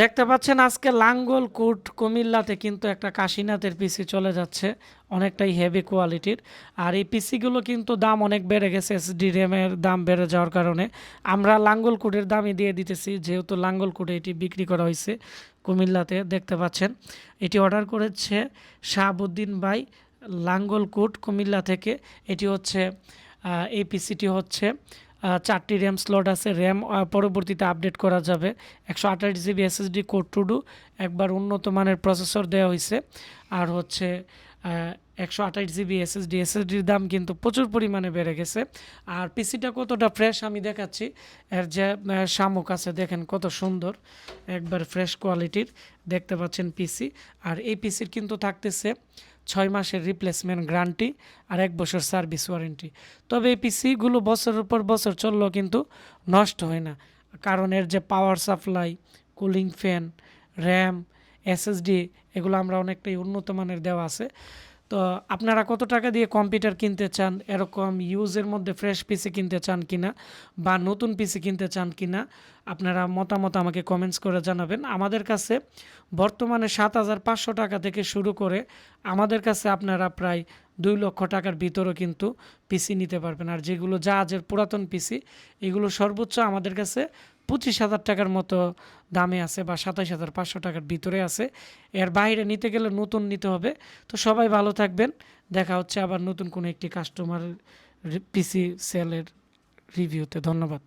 দেখতে পাচ্ছেন আজকে লাঙ্গল কোট কুমিল্লাতে কিন্তু একটা কাশিনাথের পিসি চলে যাচ্ছে, অনেকটাই হেভি কোয়ালিটির আর এই পিসিগুলো কিন্তু দাম অনেক বেড়ে গেছে এসডি র্যামের দাম বেড়ে যাওয়ার কারণে। আমরা লাঙ্গল কোটের দামই দিয়ে দিতেছি, যেহেতু লাঙ্গল কোটে এটি বিক্রি করা হয়েছে কুমিল্লাতে, দেখতে পাচ্ছেন। এটি অর্ডার করেছে শাহাবুদ্দিন ভাই, লাঙ্গল কোট কুমিল্লা থেকে। এটি হচ্ছে এই পিসিটি হচ্ছে চারটি র্যাম স্লট আছে। র্যাম পরবর্তীতে আপডেট করা যাবে। একশো আঠাশ GB SSD core two duo. একবার উন্নত মানের প্রসেসর দেওয়া হয়েছে আর হচ্ছে একশো আঠাশ জিবি এসএসডি এসএসডির দাম কিন্তু প্রচুর পরিমাণে বেড়ে গেছে। আর পিসিটা কতটা ফ্রেশ আমি দেখাচ্ছি। এর যে শামুক আছে, দেখেন কত সুন্দর, একবার ফ্রেশ কোয়ালিটির দেখতে পাচ্ছেন পিসি। আর এই পিসির কিন্তু থাকতেছে ছয় মাসের রিপ্লেসমেন্ট গ্যারান্টি আর এক বছর সার্ভিস ওয়ারেন্টি তবে এই পিসিগুলো বছরের পর বছর চললেও কিন্তু নষ্ট হয় না। কারণ এর যে power supply cooling fan RAM SSD এগুলো আমরা অনেকটাই উন্নত মানের দেওয়া আছে। তো আপনারা কত টাকা দিয়ে কম্পিউটার কিনতে চান, এরকম ইউজের মধ্যে ফ্রেশ পিসি কিনতে চান কিনা বা নতুন পিসি কিনতে চান কিনা, আপনারা মতামত আমাকে কমেন্টস করে জানাবেন। আমাদের কাছে বর্তমানে সাত হাজার পাঁচশো টাকা থেকে শুরু করে আমাদের কাছে আপনারা প্রায় দুই লক্ষ টাকার ভিতরও কিন্তু পিসি নিতে পারবেন। আর যেগুলো জাহাজের পুরাতন পিসি এগুলো সর্বোচ্চ আমাদের কাছে পঁচিশ হাজার টাকার মতো দামে আছে বা সাতাশ হাজার পাঁচশো টাকার ভিতরে আছে। এর বাইরে নিতে গেলে নতুন নিতে হবে। তো সবাই ভালো থাকবেন। দেখা হচ্ছে আবার নতুন কোনো একটি কাস্টমার পিসি সেলের রিভিউতে ধন্যবাদ।